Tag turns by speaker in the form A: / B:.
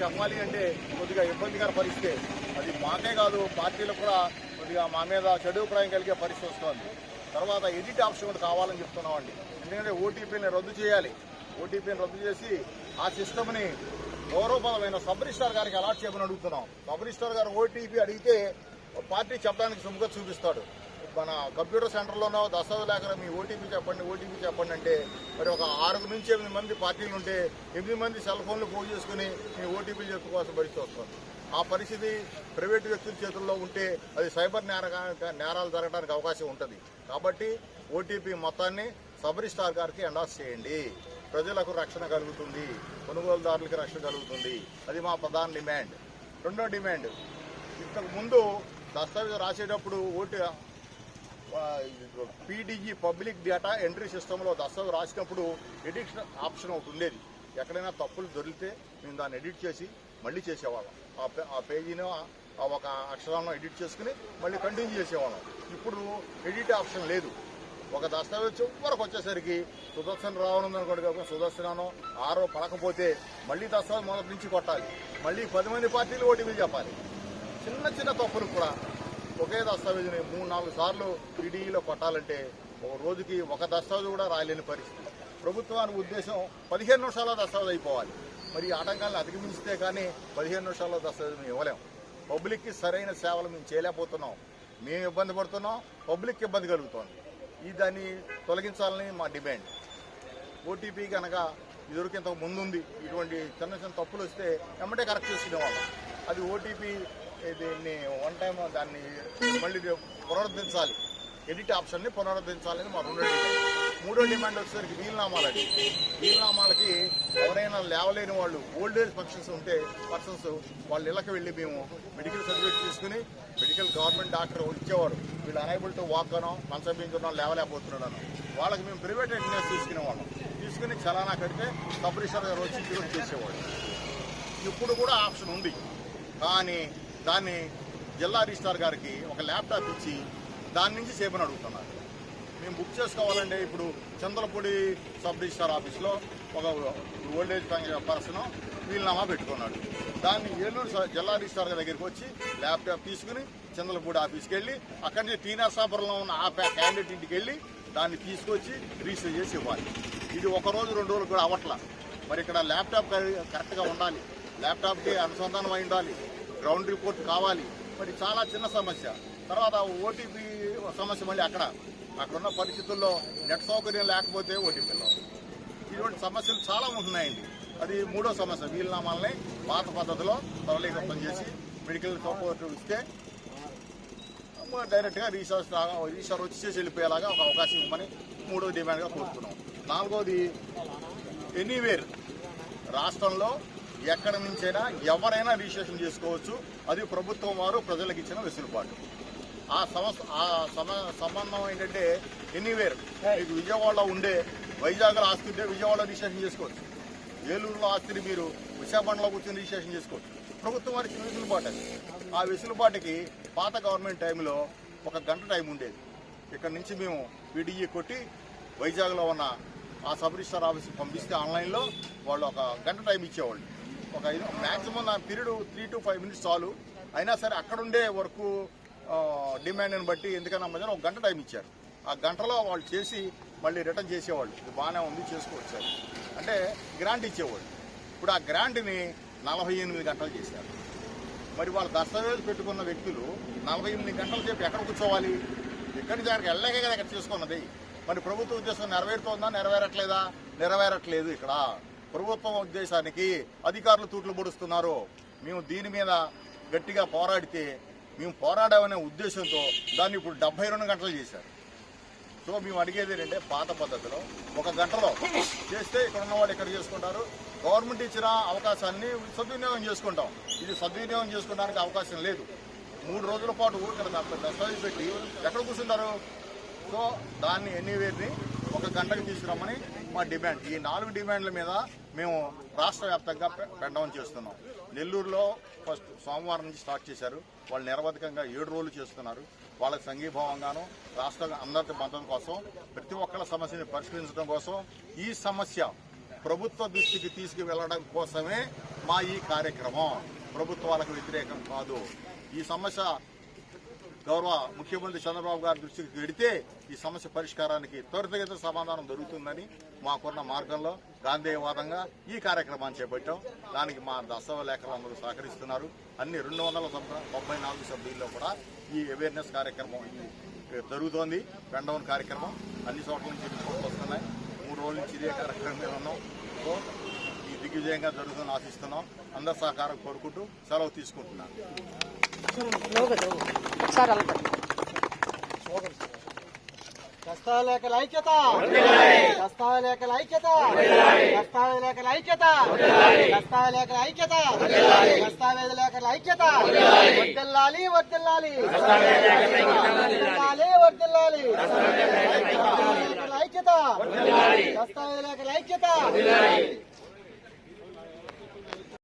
A: చెప్పాలి అంటే కొద్దిగా ఇబ్బందికర పరిస్థితి. అది మాకే కాదు పార్టీలకు కూడా కొద్దిగా మా మీద చెడు అభిప్రాయం కలిగే పరిస్థితి వస్తుంది. తర్వాత ఎడిట్ ఆప్షన్ కూడా కావాలని చెప్తున్నామండి. ఎందుకంటే ఓటీపీని రద్దు చేయాలి. ఓటీపీని రద్దు చేసి ఆ సిస్టమ్ని గౌరవపరమైన సబ్ రిజిస్టార్ గారికి అలాట్ చేయమని అడుగుతున్నాం. సబ్ రిజిస్టార్ గారు ఓటీపీ అడిగితే పార్టీ చెప్పడానికి సుముఖ చూపిస్తాడు. మన కంప్యూటర్ సెంటర్లోనో దస్తాదు లేకుండా మీ ఓటీపీ చెప్పండి ఓటీపీ చెప్పండి అంటే మరి ఒక ఆరు నుంచి ఎనిమిది మంది పార్టీలు ఉంటే ఎనిమిది మంది సెల్ ఫోన్లు ఫోన్ చేసుకుని మీ ఓటీపీలు చెప్పుకోవాల్సిన పరిస్థితి వస్తుంది. ఆ పరిస్థితి ప్రైవేటు వ్యక్తుల చేతుల్లో ఉంటే అది సైబర్ నేర నేరాలు జరగడానికి అవకాశం ఉంటుంది. కాబట్టి ఓటీపీ మొత్తాన్ని సబ్ రిజిస్టార్ గారికి ఎండాస్ చేయండి. ప్రజలకు రక్షణ కలుగుతుంది. కొనుగోలుదారులకు రక్షణ కలుగుతుంది. అది మా ప్రధాన డిమాండ్. రెండో డిమాండ్. ఇంతకు ముందు దస్తావేజు రాసేటప్పుడు ఓటు పీడీజీ పబ్లిక్ డేటా ఎంట్రీ సిస్టంలో దస్తావేజు రాసినప్పుడు ఎడిక్షన్ ఆప్షన్ ఒకటి ఉండేది. ఎక్కడైనా తప్పులు దొరికితే మేము దాన్ని ఎడిట్ చేసి మళ్ళీ చేసేవాళ్ళం. ఆ పే- ఆ పేజీని ఒక అక్షరాలను ఎడిట్ చేసుకుని మళ్ళీ కంటిన్యూ చేసేవాళ్ళం. ఇప్పుడు ఎడిట్ ఆప్షన్ లేదు. ఒక దస్తావేజ్ వరకు వచ్చేసరికి సుదర్శన్ రావడం అనుకోండి సుదర్శనను ఆరో పడకపోతే మళ్ళీ దస్తావేజ్ మొదటి నుంచి కొట్టాలి. మళ్ళీ పది మంది పార్టీలు ఓటీపీ చెప్పాలి. చిన్న చిన్న తప్పులు కూడా ఒకే దస్తావేజుని మూడు నాలుగు సార్లు పీడీఈలో కొట్టాలంటే ఒక రోజుకి ఒక దస్తావేజు కూడా రాయలేని పరిస్థితి. ప్రభుత్వానికి ఉద్దేశం పదిహేను నిమిషాల దస్తావేజ్ అయిపోవాలి. మరి ఈ ఆటంకాలను అధిగమించితే కానీ పదిహేను నిమిషాల్లో దస్తావేజ్ మేము ఇవ్వలేం. పబ్లిక్కి సరైన సేవలు మేము చేయలేకపోతున్నాం. మేము ఇబ్బంది పడుతున్నాం పబ్లిక్ ఇబ్బంది కలుగుతోంది. ఈ దాన్ని తొలగించాలని మా డిమాండ్. ఓటీపీ కనుక ఇదివరకు ఇంతకు ముందు ఉంది ఇటువంటి చిన్న చిన్న తప్పులు వస్తే వెంబడే కరెక్ట్ చేసుకునేవాళ్ళం. అది ఓటీపీ దీన్ని వన్ టైం దాన్ని మళ్ళీ పునరుద్ధరించాలి. ఎడిట్ ఆప్షన్ని పునరుద్ధరించాలని మా రెండో మూడో డిమాండ్ వచ్చేసరికి వీలునామాలండి వీలునామాలకి ఎవరైనా లేవలేని వాళ్ళు ఓల్డ్ ఏజ్ ఫంక్షన్స్ ఉంటే పర్సన్స్ వాళ్ళ ఇళ్ళకి వెళ్ళి మేము మెడికల్ సర్టిఫికేట్ తీసుకుని మెడికల్ గవర్నమెంట్ డాక్టర్ ఇచ్చేవారు వీళ్ళు అనేబుల్ టు వాక్ అనో మంచం పెంచున్నాం వాళ్ళకి మేము ప్రైవేట్ అటెండెన్స్ తీసుకునేవాళ్ళం తీసుకుని చలానా కడితే సబ్ రిజిస్టర్ గారు వచ్చి చేసేవాళ్ళు ఇప్పుడు కూడా ఆప్షన్ ఉంది. కానీ దాన్ని జిల్లా రిజిస్టార్ గారికి ఒక ల్యాప్టాప్ ఇచ్చి దాని నుంచి చేయమని అడుగుతున్నారు. మేము బుక్ చేసుకోవాలంటే ఇప్పుడు చంద్రపూడి సబ్ రిజిస్టార్ ఆఫీస్లో ఒక ఓల్డేజ్ పర్సన్ వీలునామా పెట్టుకున్నాడు. దాన్ని ఏలూరు జిల్లా రిజిస్టార్ గారి దగ్గరికి వచ్చి ల్యాప్టాప్ తీసుకుని చంద్రపూడి ఆఫీస్కి వెళ్ళి అక్కడి నుంచి టీనాసాపురంలో ఉన్న ఆ క్యాండిడేట్ ఇంటికి వెళ్ళి దాన్ని తీసుకొచ్చి రిజిస్టర్ చేసి ఇవ్వాలి. ఇది ఒక రోజు రెండు రోజులు కూడా అవ్వట్లా. మరి ఇక్కడ ల్యాప్టాప్ కరెక్ట్గా ఉండాలి. ల్యాప్టాప్కి అనుసంధానం అయి ఉండాలి. గ్రౌండ్ రిపోర్ట్ కావాలి. మరి చాలా చిన్న సమస్య. తర్వాత ఓటీపీ సమస్య మళ్ళీ అక్కడ. అక్కడున్న పరిస్థితుల్లో నెట్ సౌకర్యం లేకపోతే ఓటీపీలో ఇటువంటి సమస్యలు చాలా ఉంటున్నాయండి. అది మూడో సమస్య. వీలునామాలని పాత పద్ధతిలో సరళీకృతం చేసి మెడికల్ సపోర్ట్ ఇస్తే డైరెక్ట్గా రీసెర్చ్ రీసెర్చ్ వచ్చి చేసి వెళ్ళిపోయేలాగా ఒక అవకాశం ఇవ్వమని మూడో డిమాండ్గా కోరుతున్నాం. నాలుగోది ఎనీవేర్ రాష్ట్రంలో ఎక్కడి నుంచైనా ఎవరైనా రిజిస్ట్రేషన్ చేసుకోవచ్చు. అది ప్రభుత్వం వారు ప్రజలకు ఇచ్చిన వెసులుబాటు. ఆ సమస్య ఆ సమ సంబంధం ఏంటంటే ఎనీవేర్ మీకు విజయవాడలో ఉండే వైజాగ్లో ఆస్తి ఉంటే విజయవాడలో రిజిస్ట్రేషన్ చేసుకోవచ్చు. ఏలూరులో ఆస్తిని మీరు విశాఖపట్నంలో కూర్చొని రిజిస్ట్రేషన్ చేసుకోవచ్చు. ప్రభుత్వం వారికి వెసులుబాటు అది. ఆ వెసులుబాటుకి పాత గవర్నమెంట్ టైంలో ఒక గంట టైం ఉండేది. ఇక్కడ నుంచి మేము విడిఈ కొట్టి వైజాగ్లో ఉన్న ఆ సబ్ రిజిస్టర్ ఆఫీస్కి పంపిస్తే ఆన్లైన్లో వాళ్ళు ఒక గంట టైం ఇచ్చేవాళ్ళు. ఒక ఐదు మ్యాక్సిమం నా period three to five minutes చాలు. అయినా సరే అక్కడుండే వర్క్ డిమాండ్ని బట్టి ఎందుకన్నా మధ్యన ఒక గంట టైం ఇచ్చారు. ఆ గంటలో వాళ్ళు చేసి మళ్ళీ రిటర్న్ చేసేవాళ్ళు. ఇది బాగానే ఉంది చేసుకోవచ్చు అంటే గ్రాంట్ ఇచ్చేవాళ్ళు. ఇప్పుడు ఆ గ్రాంట్ని నలభై ఎనిమిది గంటలు చేశారు. మరి వాళ్ళు దస్తావేజ్ పెట్టుకున్న వ్యక్తులు నలభై ఎనిమిది గంటల సేపు ఎక్కడ కూర్చోవాలి? ఎక్కడి నుంచి అక్కడికి వెళ్ళాకే కదా ఇక్కడ చేసుకున్నది. మరి ప్రభుత్వ ఉద్దేశం నెరవేరుతోందా? నెరవేరట్లేదా? నెరవేరట్లేదు ఇక్కడ. ప్రభుత్వం ఉద్దేశానికి అధికారులు తూట్లు పొడుస్తున్నారు. మేము దీని మీద గట్టిగా పోరాడితే మేము పోరాడామనే ఉద్దేశంతో దాన్ని ఇప్పుడు డెబ్బై రెండు గంటలు చేశారు. సో మేము అడిగేది ఏంటంటే పాత పద్ధతిలో ఒక గంటలో చేస్తే ఇక్కడ ఉన్న వాళ్ళు ఇక్కడ చేసుకుంటారు? గవర్నమెంట్ ఇచ్చిన అవకాశాన్ని సద్వినియోగం చేసుకుంటాం. ఇది సద్వినియోగం చేసుకోవడానికి అవకాశం లేదు. మూడు రోజుల పాటు ఇక్కడ దస్త- దస్తావేజ్ పెట్టి ఎక్కడ కూర్చుంటారు? సో దాన్ని ఎన్నివేర్ని ఒక గంటకు తీసుకురమ్మని మా డిమాండ్. ఈ నాలుగు డిమాండ్ల మీద మేము రాష్ట్ర వ్యాప్తంగా పెండవం చేస్తున్నాం. నెల్లూరులో ఫస్ట్ సోమవారం నుంచి స్టార్ట్ చేశారు. వాళ్ళు నిరవధికంగా ఏడు రోజులు చేస్తున్నారు. వాళ్ళకి సంఘీభావంగాను రాష్ట్ర అందరి మద్దతు కోసం ప్రతి ఒక్కళ్ళ సమస్యని పరిష్కరించడం కోసం ఈ సమస్య ప్రభుత్వ దృష్టికి తీసుకువెళ్ళడం కోసమే మా ఈ కార్యక్రమం. ప్రభుత్వాలకు వ్యతిరేకం కాదు. ఈ సమస్య గౌరవ ముఖ్యమంత్రి చంద్రబాబు గారి దృష్టికి వెడితే ఈ సమస్య పరిష్కారానికి త్వరితగత సమాధానం దొరుకుతుందని మాకున్న మార్గంలో గాంధేయవాదంగా ఈ కార్యక్రమాన్ని చేపట్టాం. దానికి మా దశవ లేఖలందరూ సహకరిస్తున్నారు. అన్ని రెండు వందల తొంభై- నాలుగు సభ్యుల్లో కూడా ఈ అవేర్నెస్ కార్యక్రమం జరుగుతోంది. రెండవన్ కార్యక్రమం అన్ని చోట్ల నుంచి రిపోర్ట్లు వస్తున్నాయి. మూడు రోజుల నుంచి ఇదే కార్యక్రమం ఉన్నాం. సో దిగ్విజయంగా జరుగుతుందని ఆశిస్తున్నాం. అందరి సహకారం కోరుకుంటూ సెలవు తీసుకుంటున్నాను.
B: ఐక్యత.